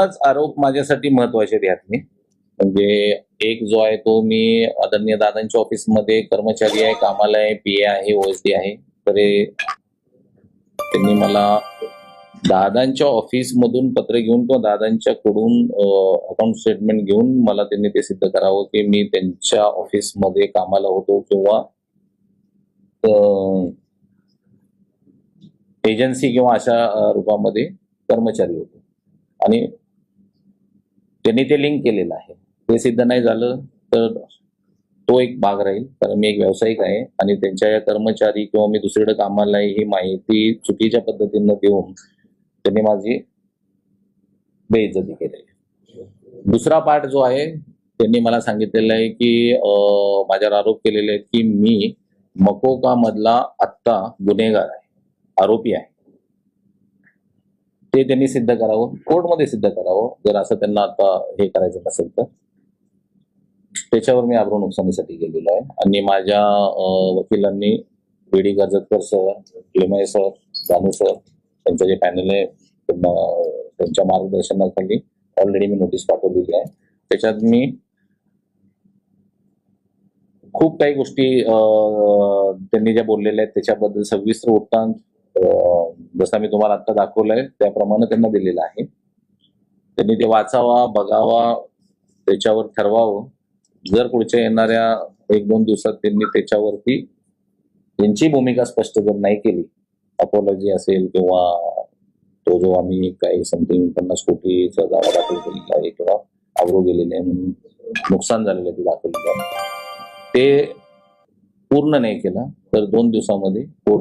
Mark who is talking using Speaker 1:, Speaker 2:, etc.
Speaker 1: दोनच आरोप माझ्यासाठी महत्त्वाचे आहेत मी. म्हणजे एक जो आहे तो मी आदरणीय दादांच्या ऑफिसमध्ये कर्मचारी आहे कामाला आहे पी आहे ओएसडी आहे. तर त्यांनी मला दादांच्या ऑफिस मधून पत्र घेऊन किंवा दादांच्याकडून अकाउंट स्टेटमेंट घेऊन मला त्यांनी ते सिद्ध करावं की मी त्यांच्या ऑफिसमध्ये कामाला होतो किंवा एजन्सी किंवा अशा रूपामध्ये कर्मचारी होतो. आणि त्यांनी ते लिंक केलेलं आहे. ते सिद्ध नाही झालं तर तो एक भाग राहील. कारण मी एक व्यावसायिक आहे आणि त्यांच्या या कर्मचारी किंवा मी दुसरीकडे कामाला ही माहिती चुकीच्या पद्धतीनं देऊन त्यांनी माझी बेइज्जती केलेली दुसरा पार्ट जो आहे त्यांनी मला सांगितलेलं आहे की माझ्यावर आरोप केलेले आहेत की मी मकोका मधला आत्ता गुन्हेगार आहे आरोपी आहे. ते त्यांनी सिद्ध करावं कोर्टमध्ये सिद्ध करावं जर असं त्यांना आता हे करायचं नसेल तर. त्याच्यावर मी आग्रह नुकसानीसाठी गेलेलो आहे. आणि माझ्या वकिलांनी B D Karjatkar sir Limaye sir Janu sir त्यांचं जे पॅनल आहे त्यांना त्यांच्या मार्गदर्शनाखाली ऑलरेडी मी नोटीस पाठवलेली आहे. त्याच्यात मी खूप काही गोष्टी त्यांनी ज्या बोललेल्या आहेत त्याच्याबद्दल सविस्तर वृत्तांत जसा मी तुम्हाला आता दाखवलाय त्याप्रमाणे त्यांना दिलेला आहे. त्यांनी ते वाचावा बघावा त्याच्यावर ठरवावं. जर पुढच्या येणाऱ्या एक दोन दिवसात त्यांनी त्याच्यावरती त्यांची भूमिका स्पष्ट जर नाही केली अपॉलॉजी असेल किंवा तो जो आम्ही काही समथिंग पन्नास कोटीचा दावा दाखल केलेला आहे किंवा आवरू गेलेले आहे म्हणून नुकसान झालेलं आहे ते दाखवलेलं आहे. ते पूर्ण नाही केलं तर दोन दिवसामध्ये कोर्ट